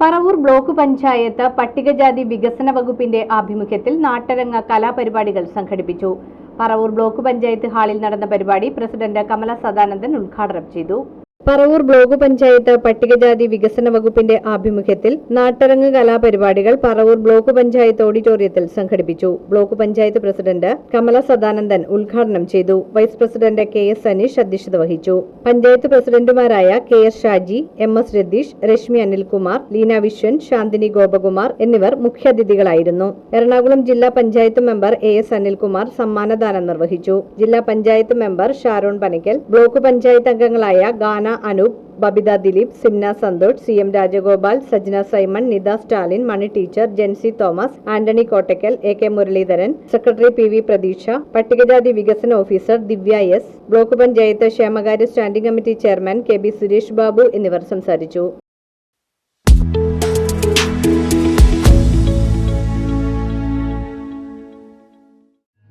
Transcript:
Paravur block panchayat പട്ടികജാതി വികസന വകുപ്പിന്റെ ആഭിമുഖ്യത്തിൽ നാട്ടരങ്ങ കലാപരിപാടികൾ സംഘടിപ്പിച്ചു. പറവൂർ ബ്ലോക്ക് പഞ്ചായത്ത് ഹാളിൽ നടന്ന പരിപാടി പ്രസിഡന്റ് കമല സദാനന്ദൻ ഉദ്ഘാടനം ചെയ്തു. പറവൂർ ബ്ലോക്ക് പഞ്ചായത്ത് പട്ടികജാതി വികസന വകുപ്പിന്റെ ആഭിമുഖ്യത്തിൽ നാട്ടരങ്ങ് കലാപരിപാടികൾ പറവൂർ ബ്ലോക്ക് പഞ്ചായത്ത് ഓഡിറ്റോറിയത്തിൽ സംഘടിപ്പിച്ചു. ബ്ലോക്ക് പഞ്ചായത്ത് പ്രസിഡന്റ് കമല സദാനന്ദൻ ഉദ്ഘാടനം ചെയ്തു. Vice president K S Aneesh അധ്യക്ഷത വഹിച്ചു. പഞ്ചായത്ത് പ്രസിഡന്റുമാരായ K S Shaji M S Ratheesh Rashmi Anilkumar Leena Viswan Shanthini Gopakumar എന്നിവർ മുഖ്യാതിഥികളായിരുന്നു. എറണാകുളം ജില്ലാ panchayat member A S Anilkumar സമ്മാനദാനം നിർവഹിച്ചു. ജില്ലാ പഞ്ചായത്ത് മെമ്പർ ഷാരോൺ പനക്കൽ ബ്ലോക്ക് പഞ്ചായത്ത് അംഗങ്ങളായ Gana Anoop Babitha Dileep Simna Santhosh C M Rajagopal Sajna Simon Nitha Stalin Mani teacher Jency Thomas Antony Kottakkal A K Muraleedharan secretary P V Pratheeksha പട്ടികജാതി വികസന officer Divya S block panchayat ക്ഷേമകാര്യ standing committee chairman K B Suresh Babu എന്നിവർ സംസാരിച്ചു.